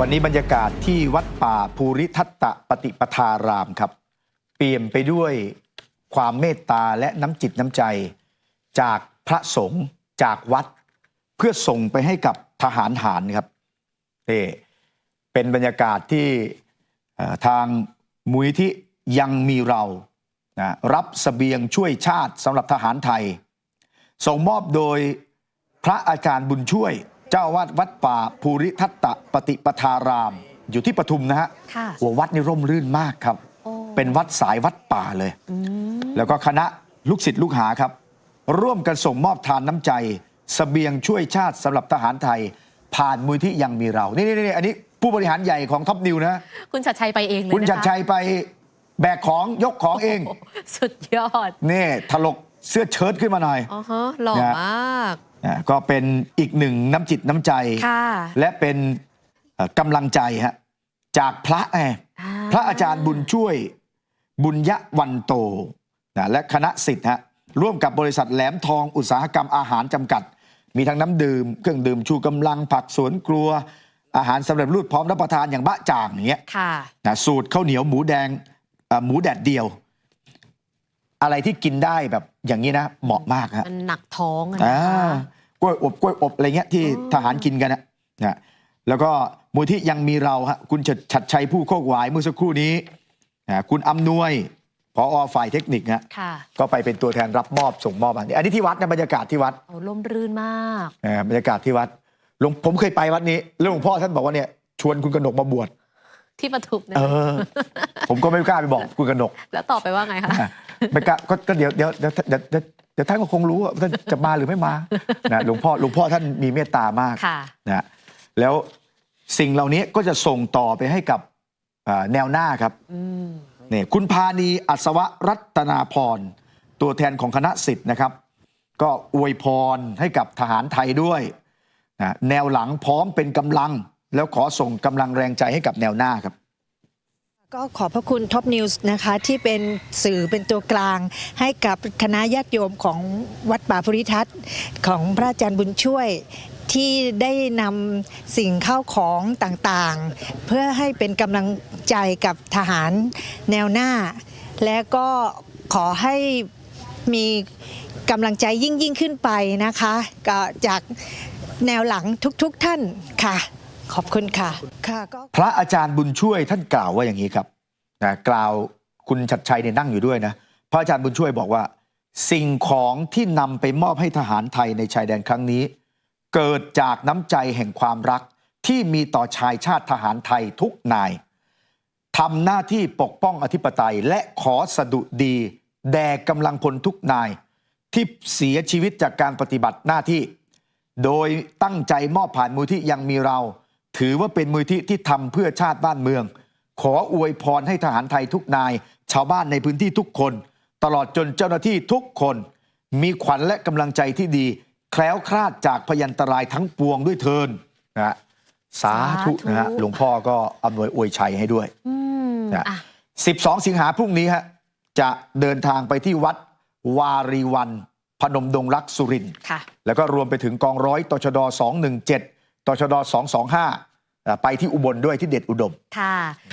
วันนี้บรรยากาศที่วัดป่าภูริทัตตปฏิปทารามครับ เปี่ยมไปด้วยความเมตตาและน้ำจิตน้ำใจ จากพระสงฆ์จากวัด เพื่อส่งไปให้กับทหารหารครับนี่เป็นบรรยากาศที่ทางมูลที่ยังมีเรานะรับสเสบียงช่วยชาติสำหรับทหารไทย ส่งมอบโดยพระอาจารย์บุญช่วย เจ้าอาวาดวัดป่าภูริทัตตปฏิปทาราม อยู่ที่ปทุมนะฮะค่ะหัววัดนี่ร่มรื่นมากครับ โอ้ เป็นวัดสายวัดป่าเลยอืมแล้วก็คณะลูกศิษย์ลูกหาครับ ร่วมกันส่งมอบทานน้ำใจสเสบียงช่วยชาติสำหรับทหารไทย ผ่านมูลที่ยังมีเรา นี่นี่นี่อันนี้ผู้บริหารใหญ่ของท็อปนิวนะ คุณชัดชัยไปเองเลยคุณนะคะชัดชัยไปแบกของยกของเองโโหสุดยอด นี่ถลกเสื้อเชิ้ตขึ้นมาหน่อย อ๋อฮะหล่อนะ มาก นะก็เป็นอีกหนึ่งน้ำจิตน้ำใจ ค่ะและเป็นเอ่อกำลังใจฮะจากพระไงอ่าพระอาจารย์บุญช่วย บุญยะวันโตนะและคณะสิทธิ์ฮะร่วมกับบริษัทแหลมทองอุตสาหกรรมอาหารจำกัด มีทั้งน้ำดื่ม เครื่องดื่มชูกำลังผักสวนครัว อาหารสำเร็จรูปพร้อมรับประทานอย่างบะจ่างอย่างเงี้ยค่ะ นะสูตรข้าวเหนียวหมูแดงเอ่อหมูแดดเดียว อะไรที่กินได้แบบอย่างนี้นะ เหมาะมากฮะมันหนักท้องอะอ่านะคะ กล้วยอบกล้วยอบอะไรเงี้ยที่อ๋อทหารกินกันนะนะแล้วก็มูลที่ยังมีเราฮะคุณชัดชัดชัยผู้โคกหวายเมื่อสักครู่นี้นะคุณอำนวยพอฝ่ายเทคนิคฮะค่ะ ก็ไปเป็นตัวแทนรับมอบส่งมอบอันนี้อันนี้ที่วัดนะบรรยากาศที่วัดโอ้ล่มรื่นมากนะบรรยากาศที่วัดหลวงผมเคยไปวัดนี้แล้วหลวงพ่อท่านบอกว่าเนี่ยชวนคุณกนกมาบวชที่ปทุมนะเออ ผมก็ไม่กล้าไปบอกคุณกนก แล้วตอบไปว่าไงคะอะ ไม่กล้าก็ก็เดี๋ยวเดี๋ยวเดี๋ยวเดี๋ยวเดี๋ยวเดี๋ยวท่านก็คงรู้ว่าท่านจะมาหรือไม่มานะหลวงพ่อหลวงพ่อท่านมีเมตตามากค่ะ นะแล้วสิ่งเหล่านี้ก็จะส่งต่อไปให้กับอ่าแนวหน้าครับ อืม นี่คุณพานีอัศวรัตนาพร ตัวแทนของคณะสิทธิ์นะครับ ก็อวยพรให้กับทหารไทยด้วยนะแนวหลังพร้อมเป็นกำลัง แล้วขอส่งกำลังแรงใจให้กับแนวหน้าครับ ก็ขอบพระคุณท็อปนิวส์นะคะที่เป็นสื่อเป็นตัวกลาง ให้กับคณะญาติโยมของวัดป่าภูริทัศน์ของพระอาจารย์บุญช่วยที่ได้นำสิ่งเข้าของต่างๆ เพื่อให้เป็นกำลังใจกับทหารแนวหน้า และก็ขอให้มีกำลังใจยิ่งยิ่งขึ้นไปนะคะก็จากแนวหลังทุกๆท่านค่ะ ขอบคุณค่ะค่ะก็พระอาจารย์บุญช่วยท่านกล่าวว่าอย่างนี้ครับนะกล่าวคุณชัดชัยเนี่ยนั่งอยู่ด้วยนะพระอาจารย์บุญช่วยบอกว่า สิ่งของที่นำไปมอบให้ทหารไทยในชายแดนครั้งนี้ เกิดจากน้ำใจแห่งความรักที่มีต่อชายชาติทหารไทยทุกนายทำหน้าที่ปกป้องอธิปไตยและขอสดุดี แด่กำลังพลทุกนาย ที่เสียชีวิตจากการปฏิบัติหน้าที่ โดยตั้งใจมอบผ่านมูลที่ยังมีเรา ถือว่าเป็นมูลที่ที่ทำเพื่อชาติบ้านเมือง ขออวยพรให้ทหารไทยทุกนาย ชาวบ้านในพื้นที่ทุกคน ตลอดจนเจ้าหน้าที่ทุกคน มีขวัญและกำลังใจที่ดี แคล้วคลาดจากพยันตรายทั้งปวงด้วยเทินนะฮะสาธุสาธุนะฮะหลวงพ่อก็อำนวยอวยชัยให้ด้วยอืมนะอะ12 สิงหาพรุ่งนี้ฮะจะเดินทางไปที่วัดวารีวัน พนมดงรักสุรินทร์ค่ะแล้วก็รวมไปถึงกองร้อยตชด217 ตชด225 ไปที่อุบลด้วยที่เด็ดอุดมค่ะ